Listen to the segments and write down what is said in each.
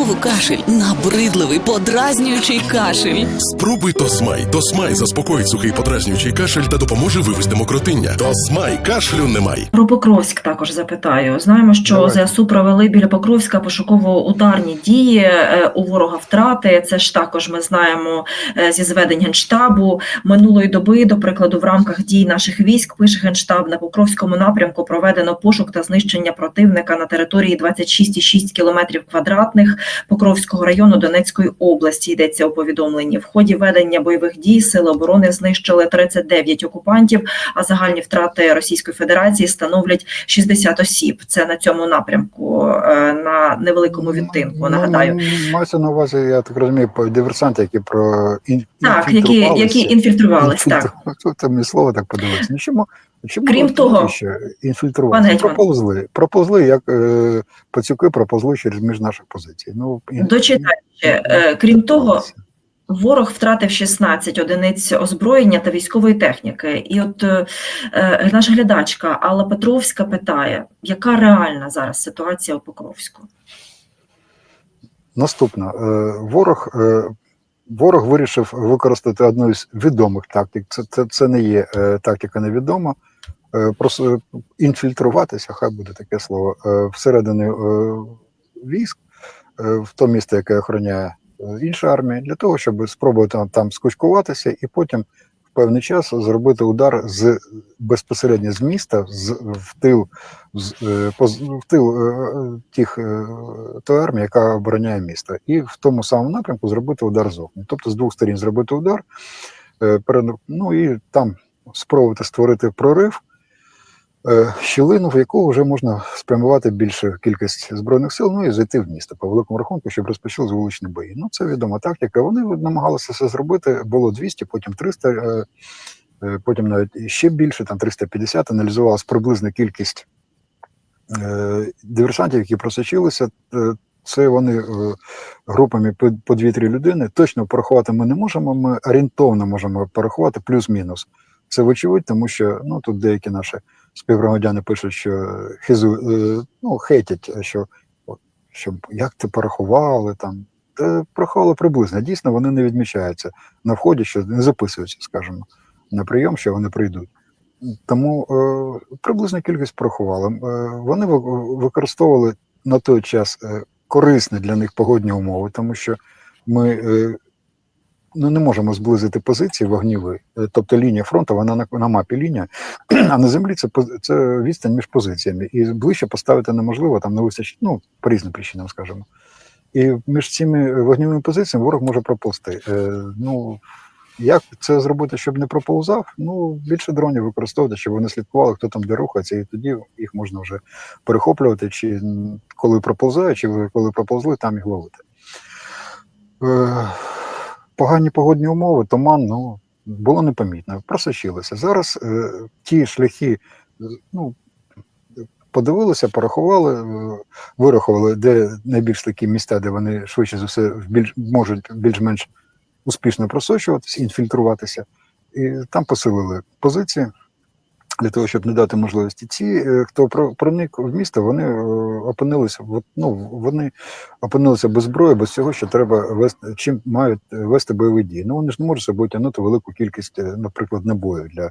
Знову кашель, набридливий, подразнюючий кашель. Спробуй Тосмай. Тосмай заспокоїть сухий подразнюючий кашель та допоможе вивести мокротиння. Тосмай кашлю немає. Про Покровськ також запитаю. Знаємо, що Давай. ЗСУ провели біля Покровська пошуково-ударні дії е, у ворога втрати. Це ж також ми знаємо е, зі зведень генштабу минулої доби. До прикладу, в рамках дій наших військ пише генштаб на Покровському напрямку проведено пошук та знищення противника на території 26,6 кілометрів квадратних Покровського району Донецької області. Йдеться у повідомленні. В ході ведення бойових дій сили оборони знищили 39 окупантів, а загальні втрати Російської Федерації становлять 60 осіб. Це на цьому напрямку е, на невеликому відтинку. Нагадаю, Ну, мається на увазі, я так розумію, по диверсанти, які про так які, які інфільтрувалися. Так Інфільтру- Це мені слово так подивилося. Ну, чому, Крім того, ще пане. Проповзли. Проповзли, як е, пацюки проповзли через між наших позицій. Ну, дочитайте. Е, Крім того, Ворог втратив 16 одиниць озброєння та військової техніки. І от е, е, наша глядачка Алла Петровська питає, яка реальна зараз ситуація у Покровську? Наступно. Е, Ворог, е, ворог вирішив використати одну із відомих тактик. Це, це, це не є е, тактика невідома. Е, Просто інфільтруватися, хай буде таке слово, е, всередину е, військ, е, в то місто, яке охороняє е, інша армія, для того, щоб спробувати там, скучкуватися і потім в певний час зробити удар з безпосередньо з міста, з в тил, з, е, в тил е, тих е, тої армії, яка обороняє місто, і в тому самому напрямку зробити удар зовні. Тобто з двох сторін зробити удар, е, ну і там спробувати створити прорив. Е, Щілину, в яку вже можна спрямувати більшу кількість збройних сил, ну і зайти в місто по великому рахунку, щоб розпочали вуличні бої. Ну це відома тактика. Вони намагалися це зробити. Було 200, потім 300, е, е, потім навіть ще більше, там 350, аналізувалась приблизна кількість диверсантів, які просочилися. Це вони групами по 2-3 людини. Точно порахувати ми не можемо. Ми орієнтовно можемо порахувати плюс-мінус. Це вочевидь, тому що ну тут деякі наші співгромадяни пишуть, що хизу, е, ну, хейтять, що, що як ти порахували там. Та приблизно. Дійсно, вони не відмічаються на вході, що не записуються, скажімо, на прийом, що вони прийдуть. Тому е, приблизна кількість порахували. Е, вони використовували на той час е, корисні для них погодні умови, тому що ми е, ну, не можемо зблизити позиції вогніві. Е, Тобто лінія фронту, вона на, на мапі лінія, а на землі це, це відстань між позиціями. І ближче поставити неможливо, там не вистачить, ну, по різним причинам, скажімо. І між цими вогневими позиціями ворог може проползти. Е, ну, як це зробити, щоб не проповзав? Ну, більше дронів використовувати, щоб вони слідкували, хто там де рухається, і тоді їх можна вже перехоплювати, чи коли проповзають, чи коли проповзли, там їх ловити. Е, погані погодні умови, туман, ну, було непомітно, просочилося. Зараз е, ті шляхи, е, ну, подивилися, порахували, е, вирахували, де найбільш такі міста, де вони швидше за все більш, можуть більш-менш успішно просочуватися, інфільтруватися, і там посилили позиції для того, щоб не дати можливості. Ці, е, хто про- проник в місто, вони е, опинилися, ну, вони опинилися без зброї, без всього, що треба вести, чим мають е, вести бойові дії. Ну вони ж не можуть собою тягнути велику кількість, наприклад, набоїв для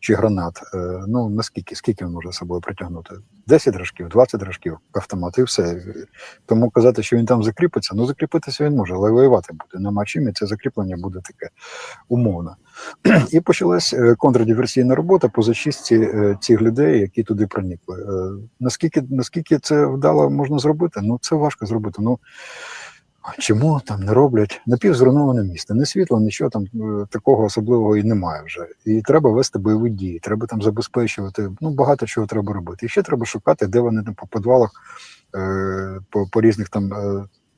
чи гранат. Ну наскільки скільки він може собою притягнути? 10 рожків, 20 рожків автомат і все. Тому казати, що він там закріпиться, ну закріпитися він може, але воювати буде. Нема чим, і це закріплення буде таке умовне. І почалась е, контрдиверсійна робота по зачистці е, цих людей, які туди проникли. Е, Наскільки, наскільки це вдало можна зробити? Ну це важко зробити. Ну чому там не роблять напівзруйноване місто, не світло, нічого там такого особливого і немає вже. І треба вести бойові дії, треба там забезпечувати. Ну багато чого треба робити. І ще треба шукати, де вони там по підвалах, по, по різних там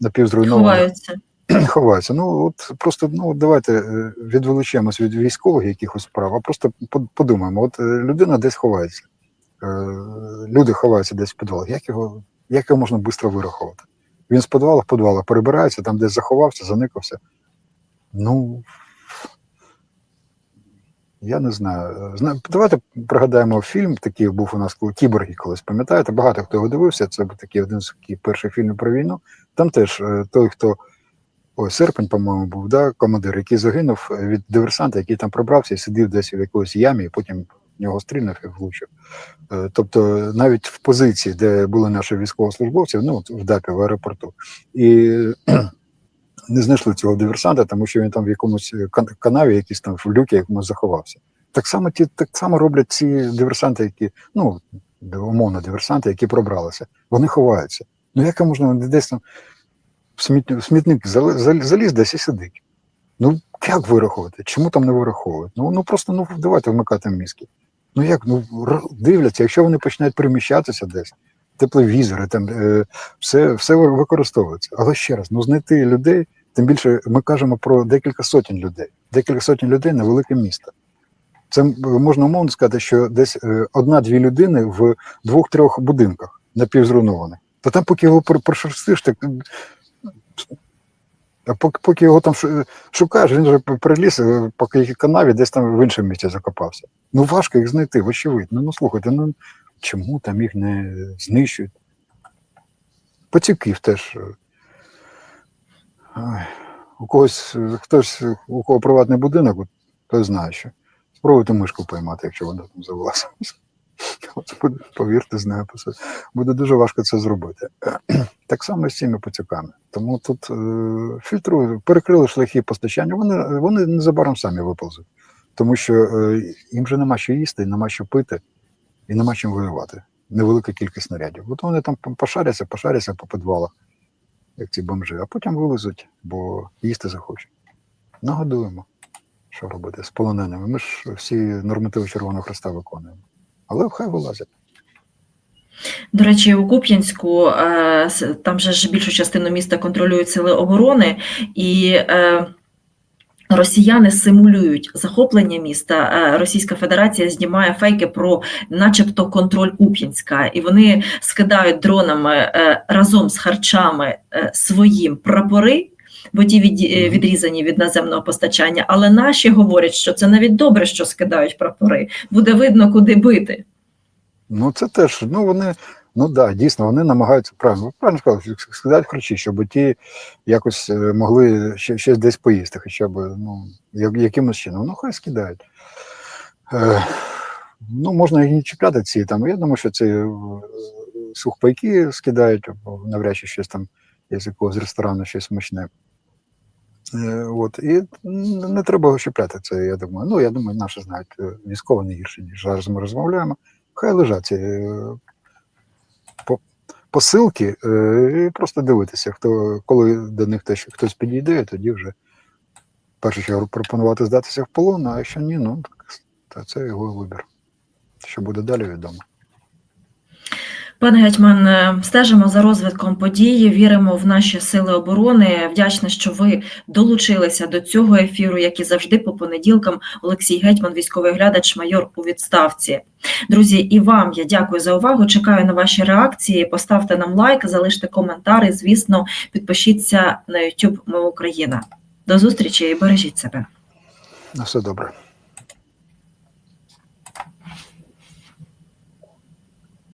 напівзруйнованих Ховаються. ховаються. Ну от просто ну давайте е, відволічемось від військових якихось справ, а просто подумаємо. От е, людина десь ховається, е, люди ховаються десь в підвалах. Як його, як його можна швидко вирахувати? Він з підвала в підвала перебирається, там десь заховався, заникався. Ну Я не знаю. Давайте пригадаємо фільм, такий був у нас кіборги колись, пам'ятаєте? Багато хто його дивився. Це був такий один з перших фільмів про війну. Там теж той, хто серпень, по-моєму, був, да, командир, який загинув е, від диверсанта, який там пробрався і сидів десь в якоїсь ямі, і потім нього стрільнув і влучив. Е, Тобто, навіть в позиції, де були наші військовослужбовці, ну в ДАПі в аеропорту, і не знайшли цього диверсанта, тому що він там в якомусь е, канаві, якийсь там в люкі якомусь заховався. Так само ті так само роблять ці диверсанти, які ну умовно диверсанти, які пробралися. Вони ховаються. Ну як можна десь там в смітник, заліз десь і сидить? Ну як вираховувати? Чому там не вираховують? Ну ну просто ну давайте вмикати мізки. Ну як ну дивляться, якщо вони починають переміщатися десь, тепловізори, там е, все, все використовується. Але ще раз, ну знайти людей, тим більше ми кажемо про декілька сотень людей. Декілька сотень людей на велике місто. Це можна умовно сказати, що десь е, одна-дві людини в двох-трьох будинках напівзруйнованих. Та там, поки його пр- прошерстиш, так. А поки, поки його там шукаєш, він вже приліз, е, по канаві десь там в іншому місці закопався. Ну важко їх знайти, вочевидь. Ну, слухайте, ну чому там їх не знищують? Пацюків теж. е, У когось, е, хтось, у кого приватний будинок, той знає, що. Спробуйте мишку поймати, якщо вона там завелася. Повірте, знаю по собі. Буде дуже важко це зробити. Так само з цими пацюками. Тому тут е, фільтрують, перекрили шляхи постачання, вони, вони незабаром самі виповзуть. Тому що е, їм же нема що їсти, нема що пити і нема чим воювати. Невелика кількість снарядів. От вони там пошаряться, пошаряться по підвалах, як ці бомжи, а потім вилезуть, бо їсти захочуть. Нагодуємо. Що робити з полоненими? Ми ж всі нормативи Червоного Хреста виконуємо. Але хай вилазять. До речі, у Куп'янську е, там же ж більшу частину міста контролюють сили оборони, і е, росіяни симулюють захоплення міста. Е, Російська Федерація знімає фейки про, начебто, контроль Куп'янська, і вони скидають дронами разом з харчами своїм прапори. Бо ті від, е, відрізані від наземного постачання, але наші говорять, що це навіть добре, що скидають прапори. Буде видно, куди бити. Ну, це теж, ну вони, ну да, дійсно, вони намагаються правильно, ви правильно сказали, сказати харчі, щоб ті якось е, могли ще, ще десь поїсти, хоча б ну, якимось чином. Ну, хай скидають. Е, ну, можна і не чіпляти ці там. Я думаю, що ці сухпайки скидають, навряд чи щось там є з якогось ресторану, щось смачне. Е, от, і не треба чіпляти це, я думаю. Ну, я думаю, наші знають, е, військово не гірше, ніж зараз ми розмовляємо хай лежать е, посилки, і просто дивитися, хто, коли до них теж хтось підійде, тоді вже першу чергу пропонувати здатися в полон, а якщо ні, ну так, це його вибір. Що буде далі, відомо. Пане гетьман, е, стежимо за розвитком події, віримо в наші сили оборони. Вдячна, що ви долучилися до цього ефіру, як і завжди, по понеділкам. Олексій Гетьман, військовий глядач, майор у відставці. Друзі, і вам я дякую за увагу. Чекаю на ваші реакції. Поставте нам лайк, залиште коментар звісно, підпишіться на YouTube Ми Україна. До зустрічі і бережіть себе. На все добре.